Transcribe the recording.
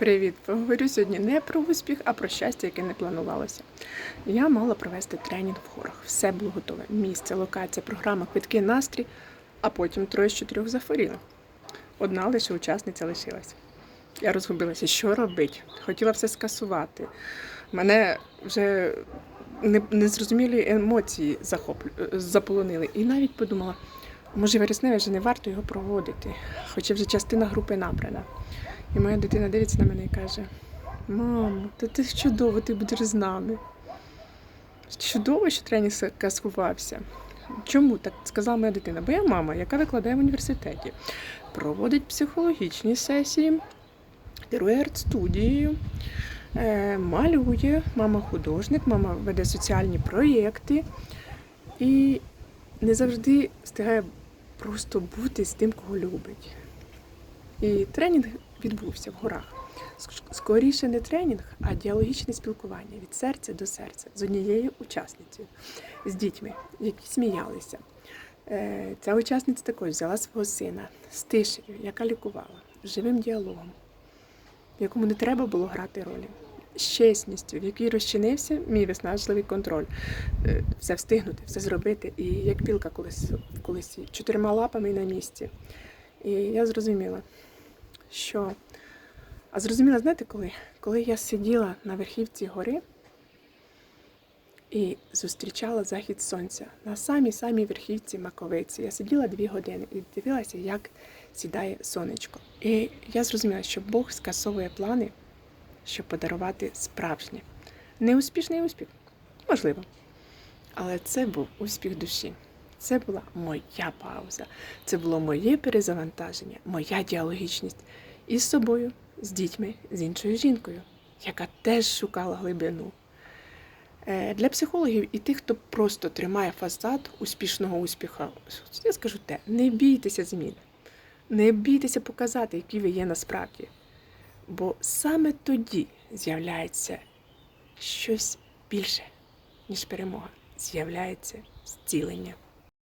Привіт! Поговорю сьогодні не про успіх, а про щастя, яке не планувалося. Я мала провести тренінг в горах. Все було готове. Місце, локація, програма, квитки, настрій, а потім троє з чотирьох захворіло. Одна лише учасниця лишилась. Я розгубилася, що робити. Хотіла все скасувати. Мене вже незрозумілі емоції захоплю- заполонили. І навіть подумала, може вересневе вже не варто його проводити, хоча вже частина групи набрана. І моя дитина дивиться на мене і каже: Мамо, та ти чудово, ти будеш з нами. Чудово, що тренінг скасувався. Чому так сказала моя дитина? Бо я мама, яка викладає в університеті, проводить психологічні сесії, керує арт-студією, е, малює, мама художник, мама веде соціальні проєкти і не завжди встигає просто бути з тим, кого любить. І тренінг відбувся в горах. Скоріше не тренінг, а діалогічне спілкування від серця до серця з однією учасницею, з дітьми, які сміялися. Е, Ця учасниця також взяла свого сина з тишею, яка лікувала, живим діалогом, в якому не треба було грати ролі, з чесністю, в якій розчинився мій виснажливий контроль. Е, Все встигнути, все зробити. І як білка колись, колись чотирма лапами на місці. І я зрозуміла, що. А зрозуміла, знаєте, коли? Коли я сиділа на верхівці гори і зустрічала захід сонця на самій самій верхівці Маковиці. Я сиділа дві години і дивилася, як сідає сонечко. І я зрозуміла, що Бог скасовує плани, щоб подарувати справжнє. Неуспішний успіх, можливо. Але це був успіх душі. Це була моя пауза, це було моє перезавантаження, моя діалогічність із собою, з дітьми, з іншою жінкою, яка теж шукала глибину. Е, Для психологів і тих, хто просто тримає фасад успішного успіха, я скажу те: не бійтеся змін, не бійтеся показати, які ви є насправді. Бо саме тоді з'являється щось більше, ніж перемога, з'являється зцілення.